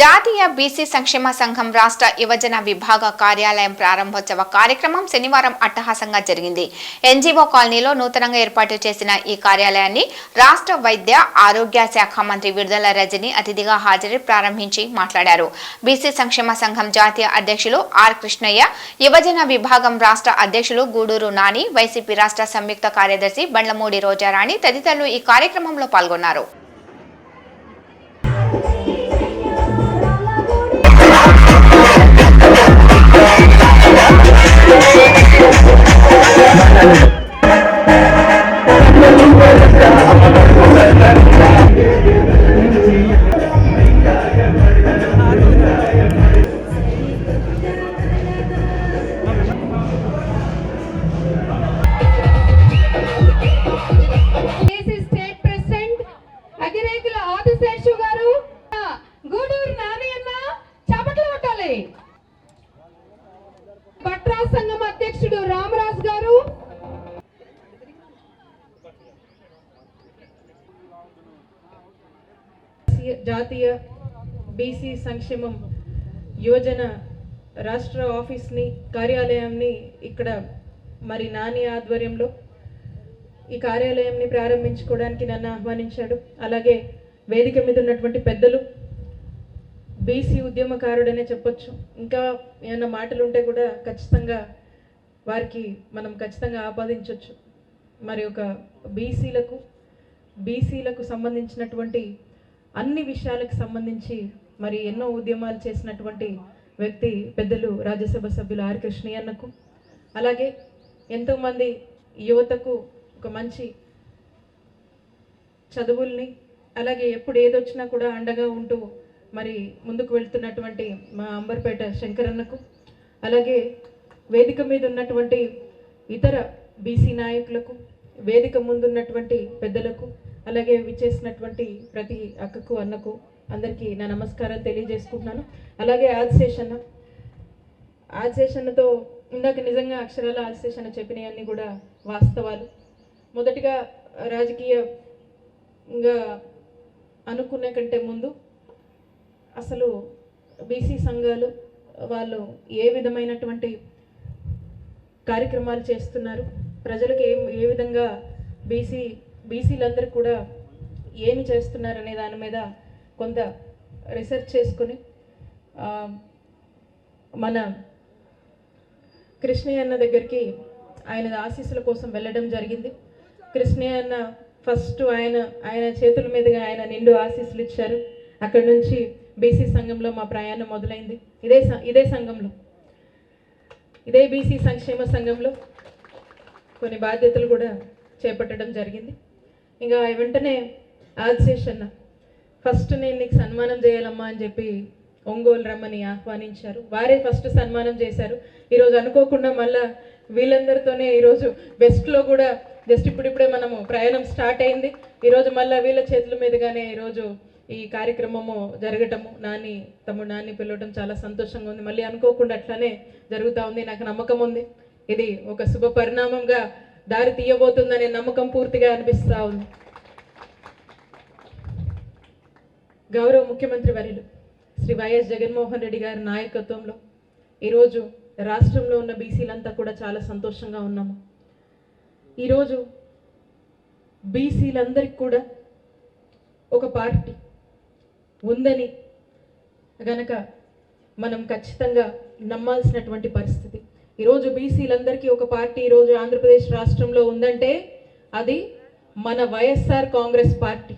జాతీయ బీసీ సంక్షేమ సంఘం రాష్ట్ర యువజన విభాగ కార్యాలయం ప్రారంభోత్సవ కార్యక్రమం శనివారం అట్టహాసంగా జరిగింది. ఎన్జీఓ కాలనీలో నూతనంగా ఏర్పాటు చేసిన ఈ కార్యాలయాన్ని రాష్ట్ర వైద్య ఆరోగ్య శాఖ మంత్రి విడుదల రజని అతిథిగా హాజరై ప్రారంభించి మాట్లాడారు. బీసీ సంక్షేమ సంఘం జాతీయ అధ్యక్షులు ఆర్ కృష్ణయ్య యువజన విభాగం రాష్ట్ర అధ్యక్షులు గూడూరు నాని వైసీపీ రాష్ట్ర సంయుక్త కార్యదర్శి బండ్లమూడి రోజారాణి తదితరులు ఈ కార్యక్రమంలో పాల్గొన్నారు. భట్రా సంఘం అధ్యక్షుడు రామరాజు గారు. జాతీయ బీసీ సంక్షేమం యోజన రాష్ట్ర ఆఫీస్ని కార్యాలయాన్ని ఇక్కడ మరి నాని ఆధ్వర్యంలో ఈ కార్యాలయంని ప్రారంభించుకోవడానికి నన్ను ఆహ్వానించాడు. అలాగే వేదిక మీద ఉన్నటువంటి పెద్దలు బీసీ ఉద్యమకారుడనే చెప్పొచ్చు. ఇంకా ఏమైనా మాటలు ఉంటే కూడా ఖచ్చితంగా వారికి మనం ఖచ్చితంగా ఆపాదించవచ్చు మరి ఒక బీసీలకు బీసీలకు సంబంధించినటువంటి అన్ని విషయాలకు సంబంధించి మరి ఎన్నో ఉద్యమాలు చేసినటువంటి వ్యక్తి పెద్దలు రాజ్యసభ సభ్యులు ఆర్ కృష్ణయ్యన్నకు. అలాగే ఎంతోమంది యువతకు ఒక మంచి చదువుల్ని అలాగే ఎప్పుడు ఏదొచ్చినా కూడా అండగా ఉంటూ మరి ముందుకు వెళ్తున్నటువంటి మా అంబర్పేట శంకరన్నకు అలాగే వేదిక మీద ఉన్నటువంటి ఇతర బీసీ నాయకులకు వేదిక ముందున్నటువంటి పెద్దలకు అలాగే విచ్చేసినటువంటి ప్రతి అక్కకు అన్నకు అందరికీ నా నమస్కారం తెలియజేసుకుంటున్నాను. అలాగే ఆదిశేషన్న ఆదిశేషన్నతో ఇందాక నిజంగా అక్షరాల ఆదిశేషన్న చెప్పినవన్నీ కూడా వాస్తవాలు. మొదటిగా రాజకీయంగా అనుకునే కంటే ముందు అసలు బీసీ సంఘాలు వాళ్ళు ఏ విధమైనటువంటి కార్యక్రమాలు చేస్తున్నారు? ప్రజలకు ఏ ఏ విధంగా బీసీ బీసీలందరూ కూడా ఏమి చేస్తున్నారు అనే దాని మీద కొంత రీసెర్చ్ చేసుకుని మన కృష్ణయ్య అన్న దగ్గరికి ఆయన ఆశీస్సుల కోసం వెళ్ళడం జరిగింది. కృష్ణయ్య అన్న ఫస్ట్ ఆయన ఆయన చేతుల మీదుగా ఆయన నిండు ఆశీస్సులు ఇచ్చారు. అక్కడి నుంచి బీసీ సంఘంలో మా ప్రయాణం మొదలైంది. ఇదే ఇదే సంఘంలో. ఇదే బీసీ సంక్షేమ సంఘంలో కొన్ని బాధ్యతలు కూడా చేపట్టడం జరిగింది. ఇంకా వెంటనే ఆదిశేష్ అన్న ఫస్ట్ నేను నీకు సన్మానం చేయాలమ్మా అని చెప్పి ఒంగోలు రమ్మని ఆహ్వానించారు. వారే ఫస్ట్ సన్మానం చేశారు. ఈరోజు అనుకోకుండా మళ్ళా వీళ్ళందరితోనే ఈరోజు బెస్ట్లో కూడా జస్ట్ ఇప్పుడిప్పుడే మనము ప్రయాణం స్టార్ట్ అయింది. ఈరోజు మళ్ళీ వీళ్ళ చేతుల మీదుగానే ఈరోజు ఈ కార్యక్రమము జరగటము నాని తమ్ముడు నాని పిలవటం చాలా సంతోషంగా ఉంది. మళ్ళీ అనుకోకుండా అట్లానే జరుగుతూ ఉంది. నాకు నమ్మకం ఉంది. ఇది ఒక శుభ పరిణామంగా దారి తీయబోతుందనే నమ్మకం పూర్తిగా అనిపిస్తూ ఉంది. గౌరవ ముఖ్యమంత్రి వర్యులు శ్రీ వైఎస్ జగన్మోహన్ రెడ్డి గారి నాయకత్వంలో ఈరోజు రాష్ట్రంలో ఉన్న బీసీలంతా కూడా చాలా సంతోషంగా ఉన్నాము. ఈరోజు బీసీలందరికీ కూడా ఒక పార్టీ ఉందని గనక మనం ఖచ్చితంగా నమ్మాల్సినటువంటి పరిస్థితి. ఈరోజు బీసీలందరికీ ఒక పార్టీ ఈరోజు ఆంధ్రప్రదేశ్ రాష్ట్రంలో ఉందంటే అది మన వైఎస్ఆర్ కాంగ్రెస్ పార్టీ.